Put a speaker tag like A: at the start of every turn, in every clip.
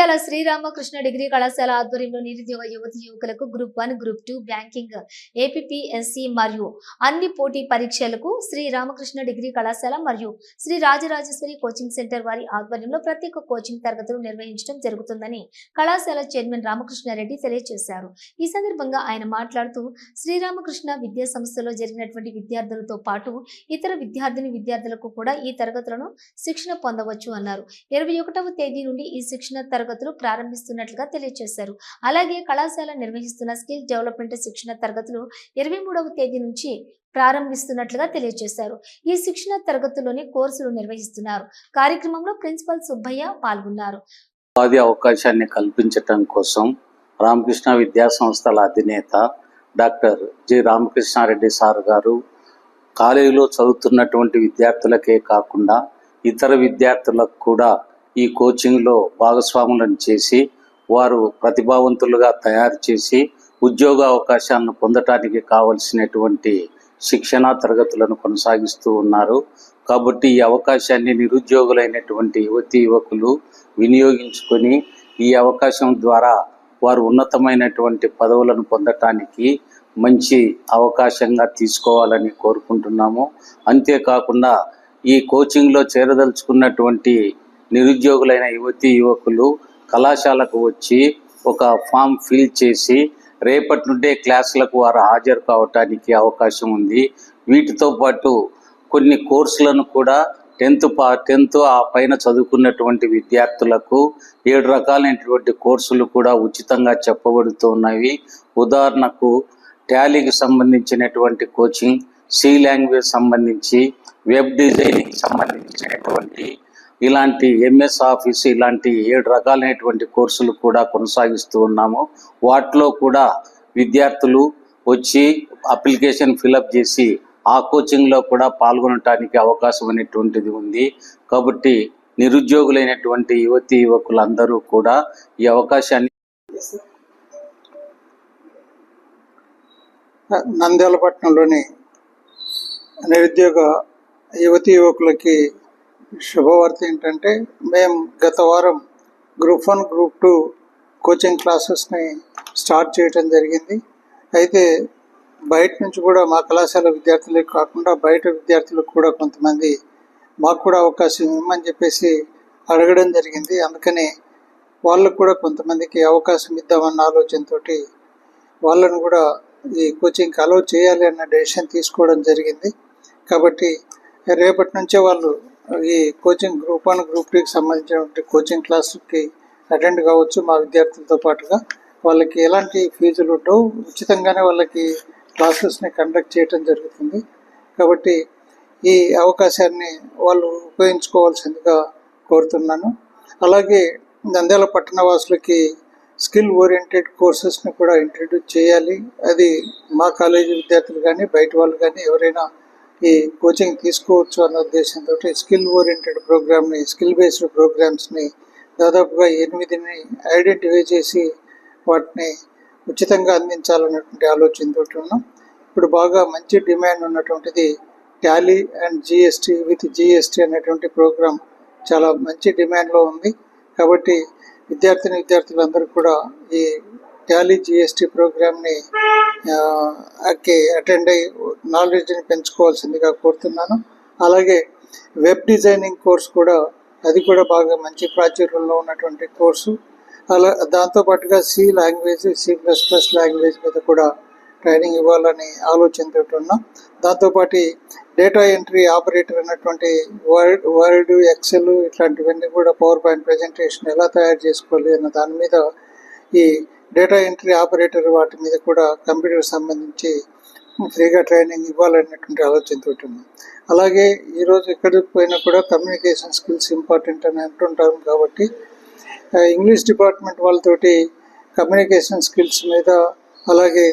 A: Nandyal Sri Ramakrishna degree కళాశాల ఆధ్వర్యంలో నిరుద్యోగ యువతి యువకులకు group one group two banking APSC మరియు అన్ని పోటీ పరీక్షలకు శ్రీరామకృష్ణ డిగ్రీ కళాశాల మరియు శ్రీ రాజరాజేశ్వరి కోచింగ్ సెంటర్ వారి ఆధ్వర్యంలో ప్రత్యేక కోచింగ్ తరగతులు నిర్వహించడం జరుగుతుందని కళాశాల చైర్మన్ రామకృష్ణారెడ్డి తెలియజేశారు. ఈ సందర్భంగా ఆయన మాట్లాడుతూ శ్రీరామకృష్ణ విద్యా సంస్థలో జరిగినటువంటి విద్యార్థులతో పాటు ఇతర విద్యార్థిని విద్యార్థులకు కూడా ఈ తరగతులను శిక్షణ పొందవచ్చు అన్నారు. ఇరవై ఒకటవ తేదీ నుండి ఈ శిక్షణ తరగతులు ప్రారంభిస్తున్నట్లుగా తెలియజేశారు అలాగే కళాశాల నిర్వహిస్తున్న స్కిల్ డెవలప్మెంట్ శిక్షణ తరగతులు ఇరవై తేదీ నుంచి ప్రారంభిస్తున్నట్లుగా తెలియజేశారు ఈ శిక్షణ తరగతుల్లోని కోర్సులు నిర్వహిస్తున్నారు. కార్యక్రమంలో ప్రిన్సిపల్ సుబ్బయ్య పాల్గొన్నారు.
B: ఉపాధి అవకాశాన్ని కల్పించటం కోసం రామకృష్ణ విద్యా సంస్థల అధినేత డాక్టర్ జి. రామకృష్ణారెడ్డి సార్ గారు కాలేజీలో చదువుతున్నటువంటి విద్యార్థులకే కాకుండా ఇతర విద్యార్థులకు కూడా ఈ కోచింగ్లో భాగస్వాములను చేసి వారు ప్రతిభావంతులుగా తయారు చేసి ఉద్యోగ అవకాశాలను పొందటానికి కావలసినటువంటి శిక్షణా తరగతులను కొనసాగిస్తూ ఉన్నారు. కాబట్టి ఈ అవకాశాన్ని నిరుద్యోగులైనటువంటి యువతి యువకులు వినియోగించుకొని ఈ అవకాశం ద్వారా వారు ఉన్నతమైనటువంటి పదవులను పొందటానికి మంచి అవకాశంగా తీసుకోవాలని కోరుకుంటున్నాము. అంతేకాకుండా ఈ కోచింగ్లో చేరదలుచుకున్నటువంటి నిరుద్యోగులైన యువతి యువకులు కళాశాలకు వచ్చి ఒక ఫామ్ ఫిల్ చేసి రేపటి నుండే క్లాసులకు వారు హాజరు కావటానికి అవకాశం ఉంది. వీటితో పాటు కొన్ని కోర్సులను కూడా టెన్త్ పా టెన్త్ ఆ పైన చదువుకున్నటువంటి విద్యార్థులకు ఏడు రకాలైనటువంటి కోర్సులు కూడా ఉచితంగా చెప్పబడుతున్నాయి. ఉదాహరణకు టాలీకి సంబంధించినటువంటి కోచింగ్ సి లాంగ్వేజ్ సంబంధించి వెబ్ డిజైనింగ్ సంబంధించినటువంటి ఇలాంటి ఎంఎస్ ఆఫీస్ ఇలాంటి ఏడు రకాలైనటువంటి కోర్సులు కూడా కొనసాగిస్తూ ఉన్నాము. వాటిలో కూడా విద్యార్థులు వచ్చి అప్లికేషన్ ఫిలప్ చేసి ఆ కోచింగ్లో కూడా పాల్గొనటానికి అవకాశం అనేటువంటిది ఉంది. కాబట్టి నిరుద్యోగులైనటువంటి యువతి యువకులందరూ కూడా ఈ అవకాశాన్ని
C: నంద్యాలపట్నంలోని నిరుద్యోగ యువతి యువకులకి శుభవార్త ఏంటంటే మేము గత వారం group one group two coaching క్లాసెస్ని start చేయడం జరిగింది. అయితే బయట నుంచి కూడా మా కళాశాల విద్యార్థులకు కాకుండా బయట విద్యార్థులకు కూడా కొంతమంది మాకు కూడా అవకాశం ఇవ్వమని చెప్పేసి అడగడం జరిగింది. అందుకని వాళ్ళకు కూడా కొంతమందికి అవకాశం ఇద్దామన్న ఆలోచనతో వాళ్ళను కూడా ఈ కోచింగ్కి అలౌ చేయాలి అన్న డెసిషన్ తీసుకోవడం జరిగింది. కాబట్టి రేపటి నుంచే వాళ్ళు ఈ కోచింగ్ గ్రూప్ వన్ గ్రూప్ టూకి సంబంధించినటువంటి కోచింగ్ క్లాసుకి అటెండ్ కావచ్చు మా విద్యార్థులతో పాటుగా. వాళ్ళకి ఎలాంటి ఫీజులు ఉండవు. ఉచితంగానే వాళ్ళకి క్లాసెస్ని కండక్ట్ చేయడం జరుగుతుంది. కాబట్టి ఈ అవకాశాన్ని వాళ్ళు ఉపయోగించుకోవాల్సిందిగా కోరుతున్నాను. అలాగే నంద్యాల పట్టణ వాసులకి స్కిల్ ఓరియంటెడ్ కోర్సెస్ని కూడా ఇంట్రడ్యూస్ చేయాలి. అది మా కాలేజీ విద్యార్థులు కానీ బయట వాళ్ళు కానీ ఎవరైనా ఈ కోచింగ్ తీసుకోవచ్చు అన్న ఉద్దేశంతో స్కిల్ ఓరియంటెడ్ ప్రోగ్రామ్ని స్కిల్ బేస్డ్ ప్రోగ్రామ్స్ని దాదాపుగా ఎనిమిదిని ఐడెంటిఫై చేసి వాటిని ఉచితంగా అందించాలన్నటువంటి ఆలోచనతో ఉన్నాం. ఇప్పుడు బాగా మంచి డిమాండ్ ఉన్నటువంటిది Tally and GST with GST అనేటువంటి ప్రోగ్రామ్ చాలా మంచి డిమాండ్లో ఉంది. కాబట్టి విద్యార్థిని విద్యార్థులందరూ కూడా ఈ ట్యాలీ జిఎస్టీ ప్రోగ్రామ్ని కి అటెండ్ అయ్యి నాలెడ్జ్ని పెంచుకోవాల్సిందిగా కోరుతున్నాను. అలాగే వెబ్ డిజైనింగ్ కోర్స్ కూడా అది కూడా బాగా మంచి ప్రాచుర్యంలో ఉన్నటువంటి కోర్సు అలా దాంతోపాటుగా C language C plus plus language మీద కూడా ట్రైనింగ్ ఇవ్వాలని ఆలోచనతో ఉన్నాం. దాంతోపాటు డేటా ఎంట్రీ ఆపరేటర్ అన్నటువంటి వర్డ్ వర్డ్ ఎక్సెల్ ఇట్లాంటివన్నీ కూడా పవర్ పాయింట్ ప్రజెంటేషన్ ఎలా తయారు చేసుకోవాలి అన్న దాని మీద ఈ డేటా ఎంట్రీ ఆపరేటర్ వాటి మీద కూడా కంప్యూటర్ సంబంధించి ఫ్రీగా ట్రైనింగ్ ఇవ్వాలనేటువంటి ఆలోచనతో ఉన్నాం అలాగే ఈరోజు ఎక్కడికి పోయినా కూడా కమ్యూనికేషన్ స్కిల్స్ ఇంపార్టెంట్ అని అంటుంటాం కాబట్టి ఇంగ్లీష్ డిపార్ట్మెంట్ వాళ్ళతోటి కమ్యూనికేషన్ స్కిల్స్ మీద అలాగే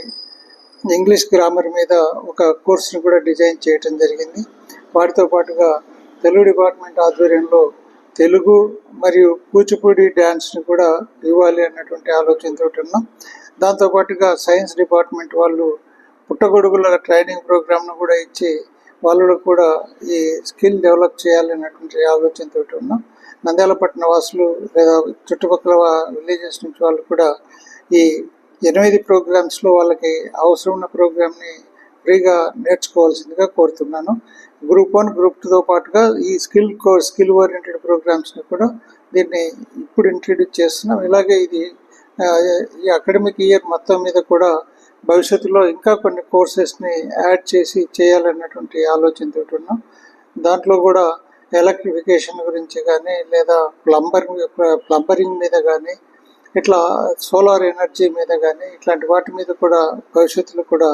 C: ఇంగ్లీష్ గ్రామర్ మీద ఒక కోర్సును కూడా డిజైన్ చేయటం జరిగింది. వాటితో పాటుగా తెలుగు డిపార్ట్మెంట్ ఆధ్వర్యంలో తెలుగు మరియు కూచిపూడి డ్యాన్స్ని కూడా ఇవ్వాలి అన్నటువంటి ఆలోచనతో ఉన్నాం. దాంతోపాటుగా సైన్స్ డిపార్ట్మెంట్ వాళ్ళు పుట్టగొడుగుల ట్రైనింగ్ ప్రోగ్రామ్ను కూడా ఇచ్చి వాళ్ళు కూడా ఈ స్కిల్ డెవలప్ చేయాలన్నటువంటి ఆలోచనతో ఉన్నాం. నంద్యాల పట్టణ వాసులు లేదా చుట్టుపక్కల విలేజెస్ నుంచి వాళ్ళు కూడా ఈ ఎనిమిది ప్రోగ్రామ్స్లో వాళ్ళకి అవసరం ఉన్న ప్రోగ్రామ్ని ఫ్రీగా నేర్చుకోవాల్సిందిగా కోరుతున్నాను. గ్రూప్ వన్ గ్రూప్ టూతో పాటుగా ఈ స్కిల్ కో స్కిల్ ఓరియంటెడ్ ప్రోగ్రామ్స్ని కూడా దీన్ని ఇప్పుడు ఇంట్రడ్యూస్ చేస్తున్నాం. ఇలాగే ఇది ఈ అకాడమిక్ ఇయర్ మొత్తం మీద కూడా భవిష్యత్తులో ఇంకా కొన్ని కోర్సెస్ని యాడ్ చేసి చేయాలన్నటువంటి ఆలోచనతో ఉన్నాం. దాంట్లో కూడా ఎలక్ట్రిఫికేషన్ గురించి కానీ లేదా ప్లంబరింగ్ ప్లంబరింగ్ మీద కానీ ఇట్లా సోలార్ ఎనర్జీ మీద కానీ ఇట్లాంటి వాటి మీద కూడా భవిష్యత్తులో కూడా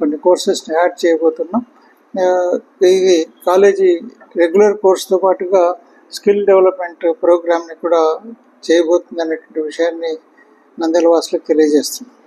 C: కొన్ని కోర్సెస్ని యాడ్ చేయబోతున్నాం. ఇది కాలేజీ రెగ్యులర్ కోర్సుతో పాటుగా స్కిల్ డెవలప్మెంట్ ప్రోగ్రామ్ని కూడా చేయబోతుంది అనేటువంటి విషయాన్ని నందలవాసులకు తెలియజేస్తున్నాం